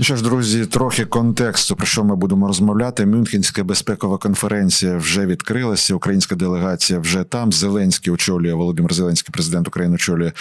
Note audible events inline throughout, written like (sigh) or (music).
Ну що ж, друзі, трохи контексту, про що ми будемо розмовляти. Мюнхенська безпекова конференція вже відкрилася. Українська делегація вже там. Зеленський очолює Володимир Зеленський, президент України, очолює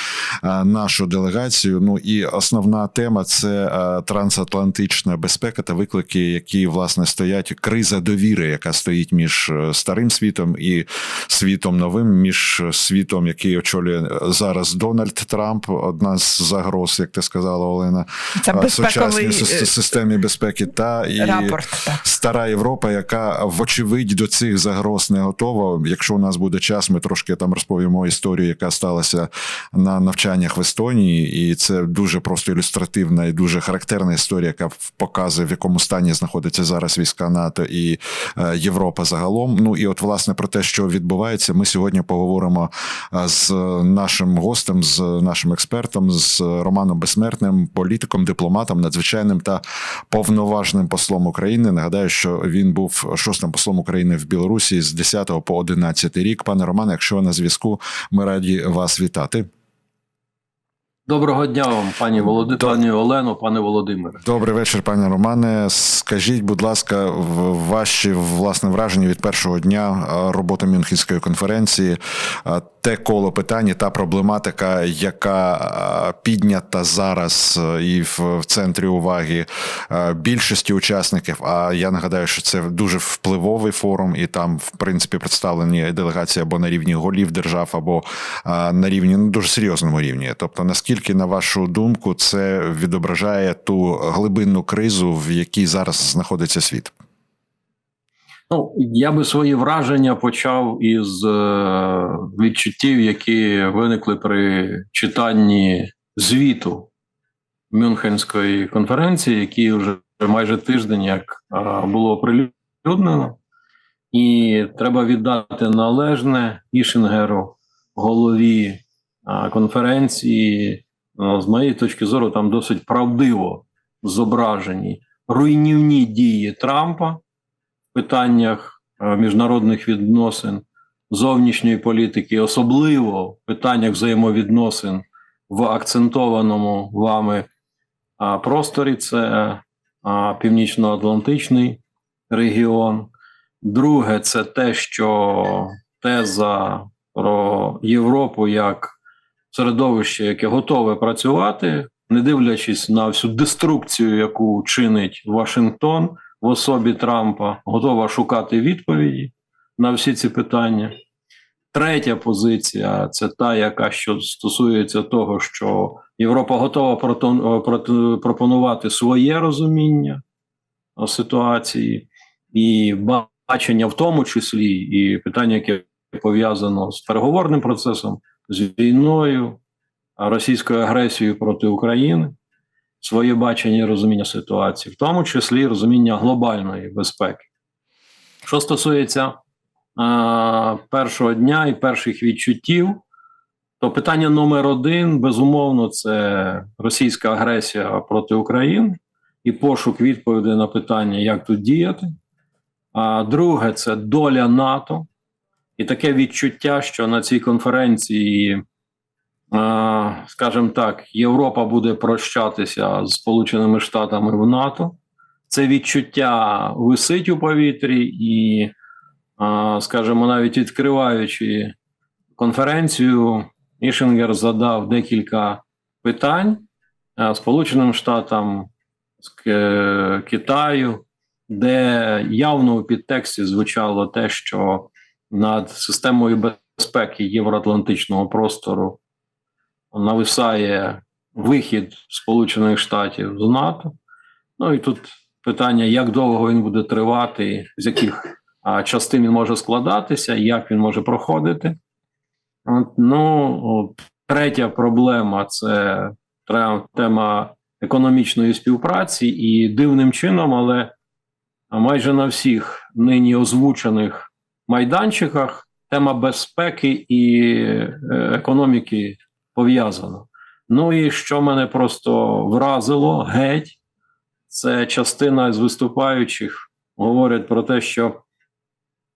а, нашу делегацію. Ну і основна тема це а, трансатлантична безпека та виклики, які власне стоять. Криза довіри, яка стоїть між е, старим світом і світом новим, між світом, який очолює зараз Дональд Трамп. Одна з загроз, як ти сказала, Олена, Це безпековий е, системі безпеки та і рапорт. Стара Європа, яка вочевидь до цих загроз не готова. Якщо у нас буде час, ми трошки там розповімо історію, яка сталася на навчаннях в Естонії, і це дуже просто ілюстративна і дуже характерна історія, яка показує в якому стані знаходиться зараз війська НАТО і е, Європа загалом. Ну і от власне про те, що відбувається, ми сьогодні поговоримо е, з нашим гостем, з нашим експертом, з Романом Безсмертним, політиком, дипломатом, надзвичайним та повноважним послом України. Нагадаю, що він був шостим послом України в Білорусі з 10 по 11 рік. Пане Романе, якщо ви на зв'язку, ми раді вас вітати. Доброго дня вам, пані Володи, До- пані Олено, пане Володимире. Добрий вечір, пане Романе. Скажіть, будь ласка, ваші власне враження від першого дня роботи Мюнхенської конференції, те коло питань, та проблематика, яка е, піднята зараз е, і в центрі уваги е, більшості учасників. А я нагадаю, що це дуже впливовий форум, і там, в принципі, представлені делегації або на рівні голів держав, або на рівні ну дуже серйозному рівні. Тобто, наскільки, на вашу думку, це відображає ту глибинну кризу, в якій зараз знаходиться світ? Ну, я би свої враження почав із е, відчуттів, які виникли при читанні звіту Мюнхенської конференції, який вже майже тиждень як е, було оприлюднено. І треба віддати належне Ішингеру, голові е, конференції. Ну, з моєї точки зору, там досить правдиво зображені руйнівні дії Трампа питаннях е, міжнародних відносин, зовнішньої політики, особливо в питаннях взаємовідносин в акцентованому вами просторі. Це Північно-Атлантичний регіон. Друге, це те, що теза про Європу як середовище, яке готове працювати, не дивлячись на всю деструкцію, яку чинить Вашингтон в особі Трампа, готова шукати відповіді на всі ці питання. Третя позиція це та, яка що стосується того, що Європа готова пропонувати своє розуміння ситуації і бачення, в тому числі, і питання, яке пов'язано з переговорним процесом, з війною, російською агресією проти України, своє бачення і розуміння ситуації, в тому числі розуміння глобальної безпеки. Що стосується е, першого дня і перших відчуттів, то питання номер один, безумовно, це російська агресія проти України і пошук відповідей на питання, як тут діяти. А друге, це доля НАТО. І таке відчуття, що на цій конференції, скажімо так, Європа буде прощатися з Сполученими Штатами в НАТО. Це відчуття висить у повітрі, і, скажімо, навіть відкриваючи конференцію, Ішингер задав декілька питань Сполученим Штатам, Китаю, де явно у підтексті звучало те, що над системою безпеки євроатлантичного простору нависає вихід Сполучених Штатів з НАТО. Ну і тут питання, як довго він буде тривати, з яких частин він може складатися, як він може проходити. От, ну, третя проблема це тема економічної співпраці, і дивним чином, але майже на всіх нині озвучених майданчиках тема безпеки і е, економіки пов'язана. Ну і що мене просто вразило геть, це частина з виступаючих говорять про те, що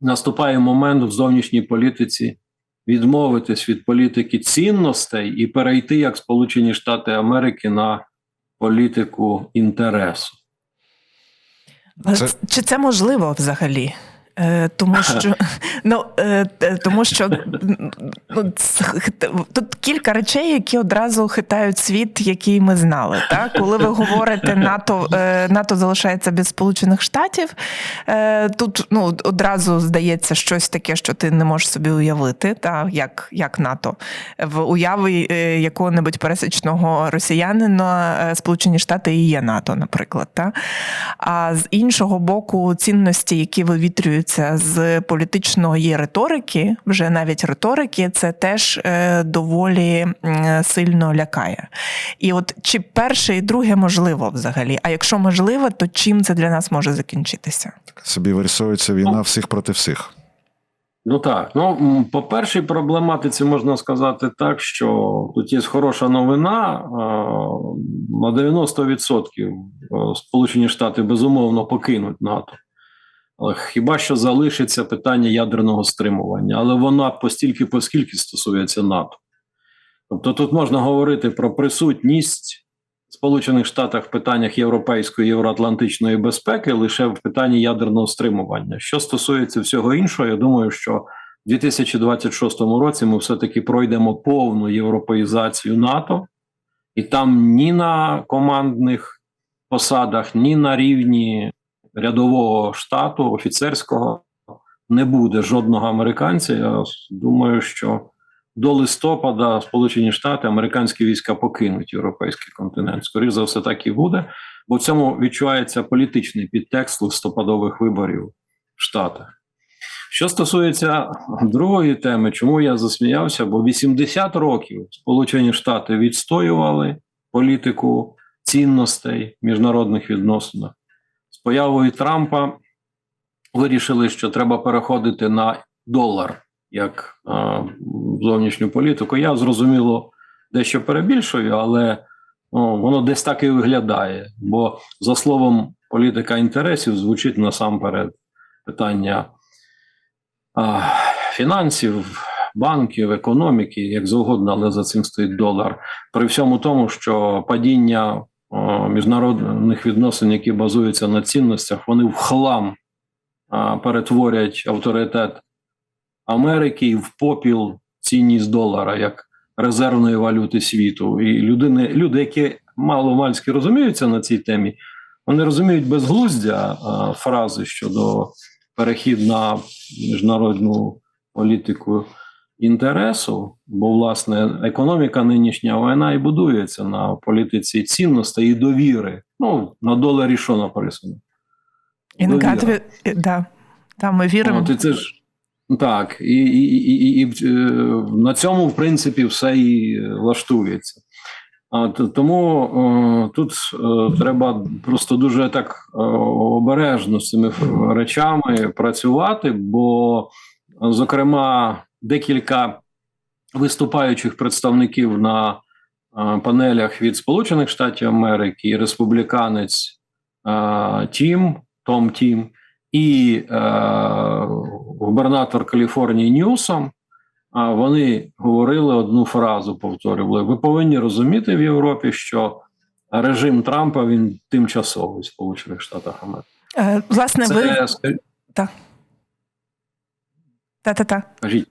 наступає момент в зовнішній політиці відмовитись від політики цінностей і перейти як Сполучені Штати Америки на політику інтересу. Це- Чи це можливо взагалі? Е, Тому (laughs) що ну е, е, тому що ну, тут кілька речей, які одразу хитають світ, який ми знали. Так, коли ви говорите НАТО, е, НАТО залишається без Сполучених Штатів. е, Тут ну одразу здається щось таке, що ти не можеш собі уявити, та як, як НАТО в уяви е, якого-небудь пересічного росіянина е, Сполучені Штати і є НАТО, наприклад. Та? А з іншого боку, цінності, які вивітрюються з політичної риторики, вже навіть риторики, це теж е, доволі сильно лякає. І от чи перше і друге можливо взагалі? А якщо можливо, то чим це для нас може закінчитися? Собі вирисовується війна всіх проти всіх. Ну так, ну по першій проблематиці можна сказати так, що тут є хороша новина. На 90% е, Сполучені Штати безумовно покинуть НАТО. Хіба що залишиться питання ядерного стримування, але вона постільки поскільки стосується НАТО. Тобто тут можна говорити про присутність Сполучених Штатів в питаннях європейської євроатлантичної безпеки лише в питанні ядерного стримування. Що стосується всього іншого, я думаю, що в 2026 році ми все-таки пройдемо повну європеїзацію НАТО, і там ні на командних посадах, ні на рівні рядового штату, офіцерського, не буде жодного американця. Я думаю, що до листопада Сполучені Штати, американські війська покинуть європейський континент. Скоріше за все, так і буде, бо в цьому відчувається політичний підтекст листопадових виборів в Штатах. Що стосується другої теми, чому я засміявся? Бо 80 років Сполучені Штати відстоювали політику цінностей міжнародних відносинах. Появою Трампа вирішили, що треба переходити на долар як а, зовнішню політику. Я зрозуміло дещо перебільшую, але ну, воно десь так і виглядає. Бо, за словом, політика інтересів звучить насамперед питання а, фінансів, банків, економіки, як завгодно, але за цим стоїть долар. При всьому тому, що падіння міжнародних відносин, які базуються на цінностях, вони в хлам перетворять авторитет Америки в попіл цінність долара як резервної валюти світу. І людини, люди, які мало мальськи розуміються на цій темі, вони розуміють безглуздя фрази щодо перехід на міжнародну політику інтересу, бо власне економіка нинішня вона і будується на політиці цінностей і довіри. Ну на доларі що написано? In Довіра. Да. Там ми віримо. От, і це ж так, і, і, і, і, і е, на цьому, в принципі, все і влаштується. А, тому е, тут е, треба просто дуже так е, обережно з цими речами працювати, бо, зокрема, декілька виступаючих представників на е, панелях від Сполучених Штатів Америки і республіканець е, Тім, Том Тім, і е, губернатор Каліфорнії Ньюсом, а вони говорили одну фразу, повторювали: ви повинні розуміти в Європі, що режим Трампа він тимчасовий в Сполучених Штатах Америки. Власне, ви Це, ска- та-та-та. скажіть, Е, А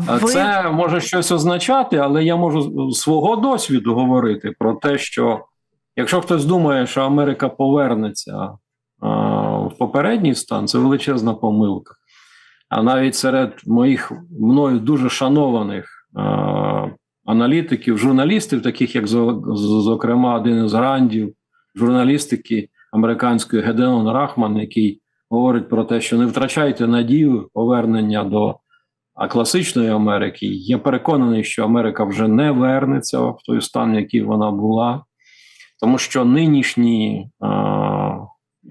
Ви... Це може щось означати, але я можу свого досвіду говорити про те, що якщо хтось думає, що Америка повернеться в попередній стан, це величезна помилка. А навіть серед моїх мною дуже шанованих аналітиків, журналістів, таких як зокрема один із грандів журналістики американської Гедеон Рахман, який говорить про те, що не втрачайте надію повернення до а класичної Америки. Я переконаний, що Америка вже не вернеться в той стан, який вона була, тому що нинішні,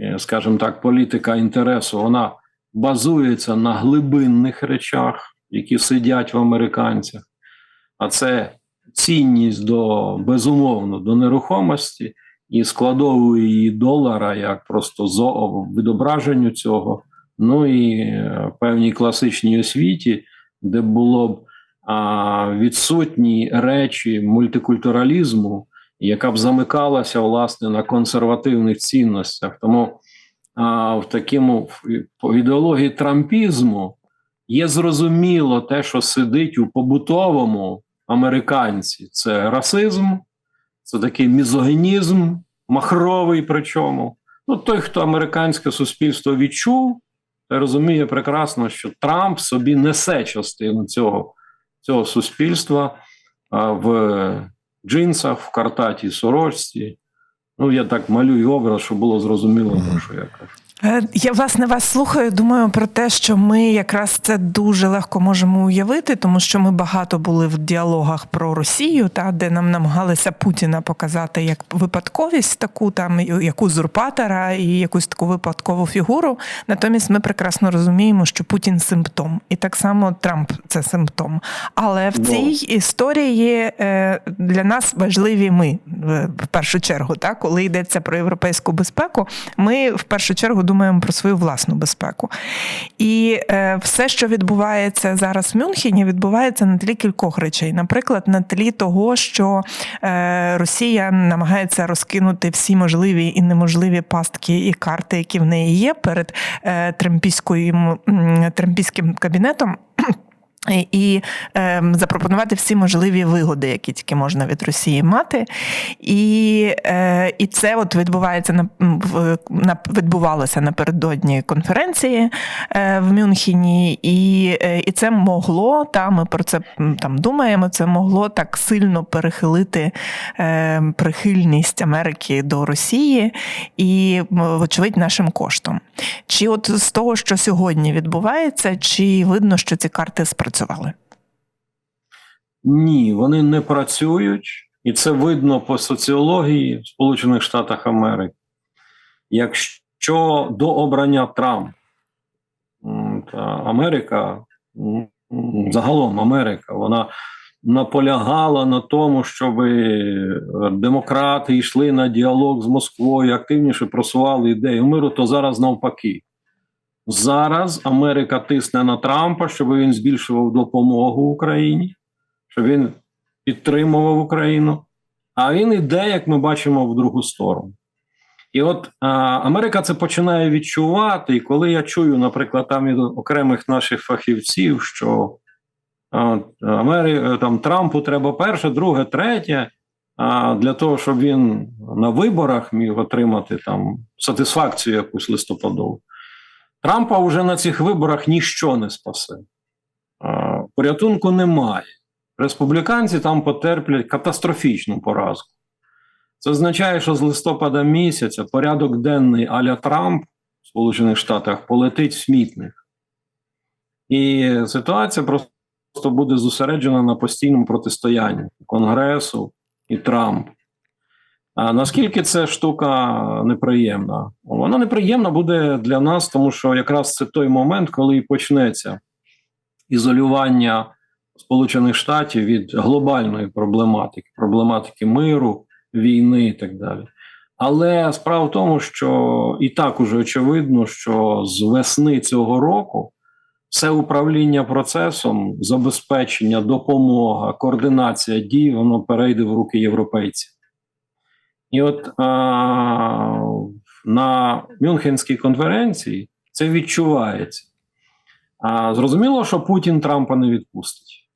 е, скажімо так, політика інтересу вона базується на глибинних речах, які сидять в американцях. А це цінність до безумовно до нерухомості і складової її долара, як просто зо відображенню цього. Ну і е, певній класичній освіті, де було б а, відсутні речі мультикультуралізму яка б замикалася власне на консервативних цінностях. Тому а, в такому в- ідеології трампізму є зрозуміло те, що сидить у побутовому американці. Це расизм, це такий мізогінізм, махровий причому. Ну, той, хто американське суспільство відчув, розуміє прекрасно, що Трамп собі несе частину цього, цього суспільства в джинсах, в картатій сорочці. Ну, я так малюю образ, щоб було зрозуміло, про що я кажу. Е, Я власне вас слухаю. Думаю про те, що ми якраз це дуже легко можемо уявити, тому що ми багато були в діалогах про Росію, та де нам намагалися Путіна показати як випадковість, таку там як узурпатора і якусь таку випадкову фігуру. Натомість ми прекрасно розуміємо, що Путін симптом, і так само Трамп це симптом. Але в цій історії е, для нас важливі ми в першу чергу, так коли йдеться про європейську безпеку, ми в першу чергу думаємо про свою власну безпеку. І е, все, що відбувається зараз в Мюнхені, відбувається на тлі кількох речей. Наприклад, на тлі того, що е, Росія намагається розкинути всі можливі і неможливі пастки і карти, які в неї є перед е, трампійським кабінетом. І- І е, запропонувати всі можливі вигоди, які тільки можна від Росії мати, і, е, і це от відбувається на, на відбувалося напередодні конференції е, в Мюнхені, і, е, і це могло та ми про це там думаємо. Це могло так сильно перехилити е, прихильність Америки до Росії, і вочевидь нашим коштом. Чи от з того, що сьогодні відбувається, чи видно, що ці карти спрацювали? Ні, вони не працюють, і це видно по соціології в Сполучених Штатах Америки. Якщо до обрання Трампа та Америка, загалом Америка, вона наполягала на тому, щоб демократи йшли на діалог з Москвою, активніше просували ідею миру, то зараз навпаки. Зараз Америка тисне на Трампа, щоб він збільшував допомогу Україні щоб він підтримував Україну. А він іде, як ми бачимо, в другу сторону. І от а, Америка це починає відчувати. І коли я чую, наприклад, там від окремих наших фахівців, що а, Амери... там Трампу треба перше, друге, третє, а, для того, щоб він на виборах міг отримати там сатисфакцію якусь листопадову. Трампа вже на цих виборах ніщо не спасе. Порятунку немає республіканці там потерплять катастрофічну поразку. Це означає, що з листопада місяця порядок денний аля Трамп в Сполучених Штатах полетить в смітник. І ситуація просто буде зосереджена на постійному протистоянні Конгресу і Трампу. А наскільки ця штука неприємна? Вона неприємна буде для нас, тому що якраз це той момент, коли почнеться ізолювання Сполучених Штатів від глобальної проблематики, проблематики миру, війни і так далі. Але справа в тому, що і так уже очевидно, що з весни цього року все управління процесом, забезпечення, допомога, координація дій, воно перейде в руки європейців. І от а, на Мюнхенській конференції це відчувається. А, зрозуміло, що Путін Трампа не відпустить.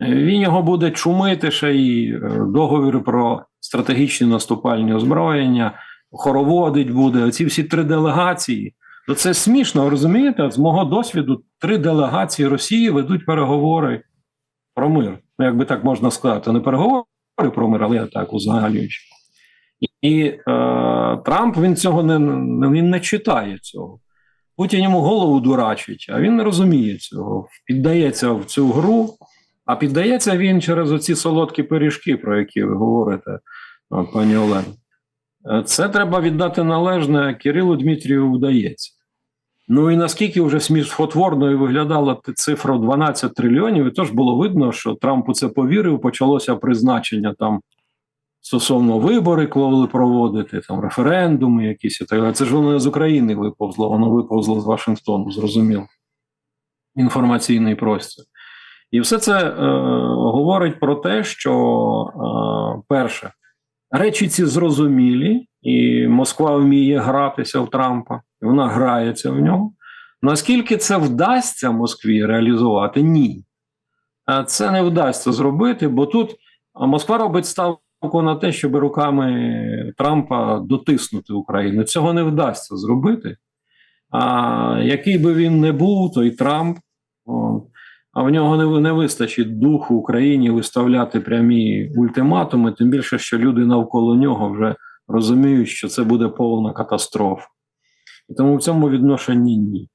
Він його буде чумити ще й е, договір про стратегічні наступальні озброєння, хороводить буде. Оці всі три делегації. То це смішно, розумієте? З мого досвіду, три делегації Росії ведуть переговори про мир. Ну, якби так можна сказати, не переговори про мир, але я так узагальнюючи. І, е, Трамп він цього не, він не читає цього. Путін йому голову дурачить, а він не розуміє цього. Піддається в цю гру. А піддається він через оці солодкі пиріжки, про які ви говорите, пані Олено. Е, Це треба віддати належне Кирилу Дмитрію вдається. Ну і наскільки вже сміхотворною виглядала цифра 12 трильйонів, і тож було видно, що Трамп у це повірив, почалося призначення там стосовно вибори, коли проводити, там референдуми якісь і так далі. Це ж воно з України виповзло, воно виповзло з Вашингтону, зрозуміло. Інформаційний простір. І все це е, говорить про те, що е, перше, Речі ці зрозумілі, і Москва вміє гратися в Трампа, і вона грається в нього. Наскільки це вдасться Москві реалізувати? Ні. А Це не вдасться зробити, бо тут Москва робить ставку на те, щоб руками Трампа дотиснути Україну. Цього не вдасться зробити. А який би він не був, той Трамп, о, а в нього не, не вистачить духу Україні виставляти прямі ультиматуми, тим більше, що люди навколо нього вже розуміють, що це буде повна катастрофа. І тому в цьому відношенні ні.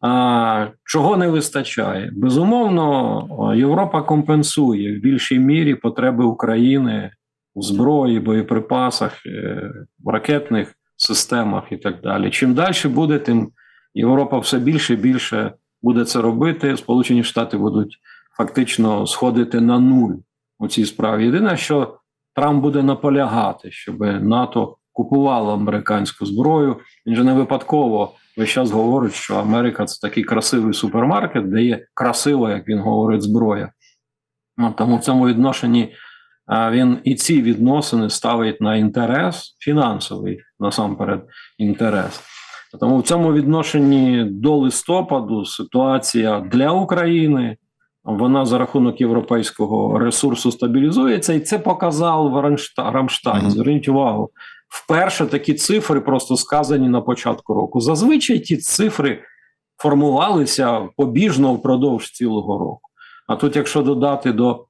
А, чого не вистачає? Безумовно, Європа компенсує в більшій мірі потреби України у зброї, боєприпасах, е, в ракетних системах і так далі. Чим далі буде, тим Європа все більше і більше буде це робити. Сполучені Штати будуть фактично сходити на нуль у цій справі. Єдине, що Трамп буде наполягати, щоб НАТО купувало американську зброю. Він же не випадково весь час говорить, що Америка це такий красивий супермаркет, де є красива, як він говорить, зброя. Ну, тому в цьому відношенні він і ці відносини ставить на інтерес, фінансовий насамперед інтерес. Тому в цьому відношенні до листопаду ситуація для України вона за рахунок європейського ресурсу стабілізується, і це показав Рамшта- Рамштайн. Зверніть увагу, вперше такі цифри просто сказані на початку року. Зазвичай ті цифри формувалися побіжно впродовж цілого року. А тут, якщо додати до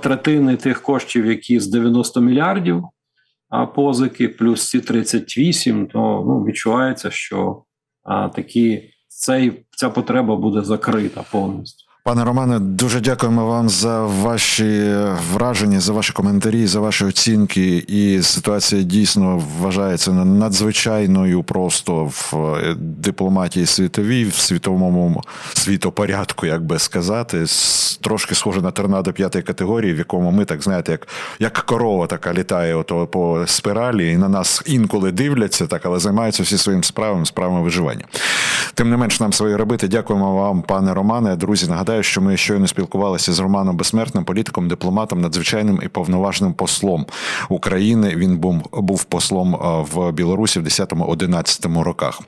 третини тих коштів, які з 90 мільярдів позики, плюс ці 38, то ну, відчувається, що а, такі, цей, ця потреба буде закрита повністю. Пане Романе, дуже дякуємо вам за ваші враження, за ваші коментарі, за ваші оцінки. І ситуація дійсно вважається надзвичайною просто в е, дипломатії світовій, в світовому світопорядку, як би сказати, трошки схоже на торнадо п'ятої категорії, в якому ми так знаєте, як, як корова така літає ото по спіралі, і на нас інколи дивляться, так, але займаються всі своїм справами, справами виживання. Тим не менш, нам своє робити. Дякуємо вам, пане Романе. Друзі, нагадаю, що ми щойно спілкувалися з Романом Безсмертним, політиком, дипломатом, надзвичайним і повноважним послом України. Він був, був послом е, в Білорусі в 10-11 роках.